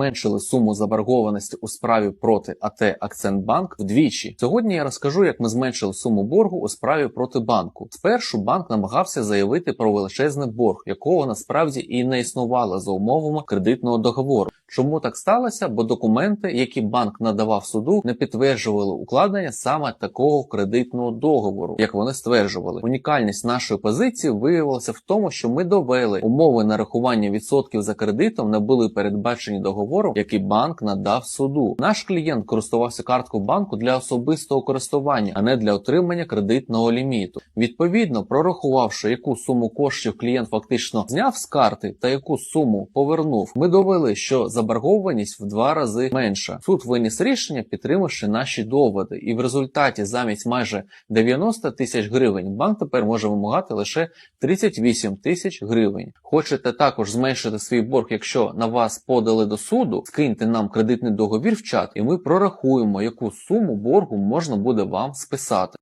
зменшили суму заборгованості у справі проти АТ Акцентбанк вдвічі. Сьогодні я розкажу, як ми зменшили суму боргу у справі проти банку. Спершу банк намагався заявити про величезний борг, якого насправді і не існувало за умовами кредитного договору. Чому так сталося? Бо документи, які банк надавав суду, не підтверджували укладення саме такого кредитного договору, як вони стверджували. Унікальність нашої позиції виявилася в тому, що ми довели умови нарахування відсотків за кредитом не були передбачені договором, який банк надав суду. Наш клієнт користувався карткою банку для особистого користування, а не для отримання кредитного ліміту. Відповідно, прорахувавши, яку суму коштів клієнт фактично зняв з карти та яку суму повернув, ми довели, що заборгованість в два рази менша. Суд виніс рішення, підтримавши наші доводи, і в результаті замість майже 90 тисяч гривень банк тепер може вимагати лише 38 тисяч гривень. Хочете також зменшити свій борг, якщо на вас подали до суду, скиньте нам кредитний договір в чат, і ми прорахуємо, яку суму боргу можна буде вам списати.